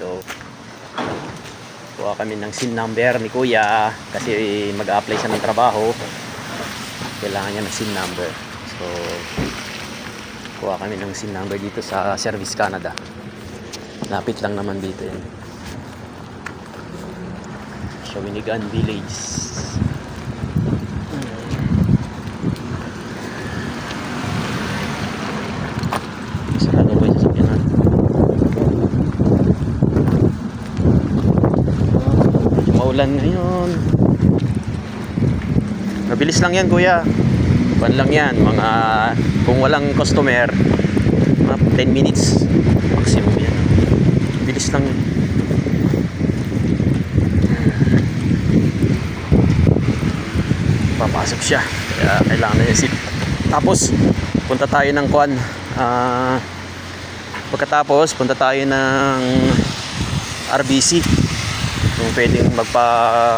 dito. Kuha kami ng SIN number ni Kuya kasi mag-a-apply siya ng trabaho. Kailangan niya ng SIN number. So, kuha kami ng SIN number dito sa Service Canada. Lapit lang naman dito yun. Shawinigan Village. Maulan ngayon. Mabilis lang yan kuya. Pan lang yan. Mga kung walang customer, mga 10 minutes maximum yan. Bilis lang yun. Papasok siya. Kaya kailangan na seat. Tapos, punta tayo ng kwan. Ah, pagkatapos, punta tayo ng RBC. Kung pwedeng magpa,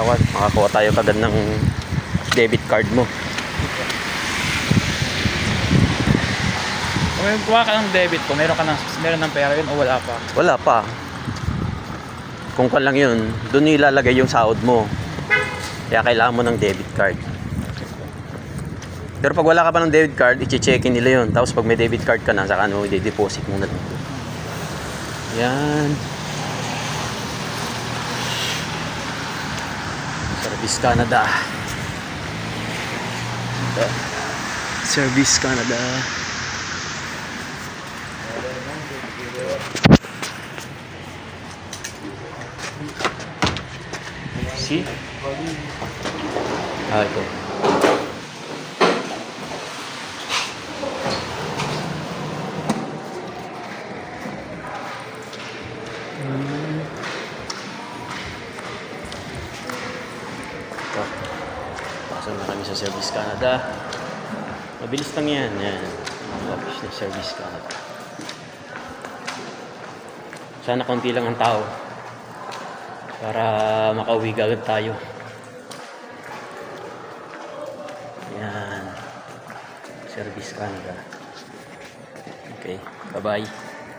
makakuha tayo kagad ng debit card mo. Kung may kuha ka ng debit ko, meron ka ng, meron ng pera yun o wala pa? Wala pa. Kung kwan lang yun, doon ilalagay yung sahod mo. Kaya kailangan mo ng debit card. Pero pag wala ka pa ng debit card, i-check nila yun. Tapos pag may debit card ka na, saka ano, i-deposit mo na lang. Yan. Service Canada. Ito. Service Canada. See? Ah, ito. Pasok na kami sa Service Canada. Mabilis lang yan. Yan. Ang office ng Service Canada. Sana konti lang ang tao para makauwi agad tayo. Yan. Service Canada. Okay. Bye-bye.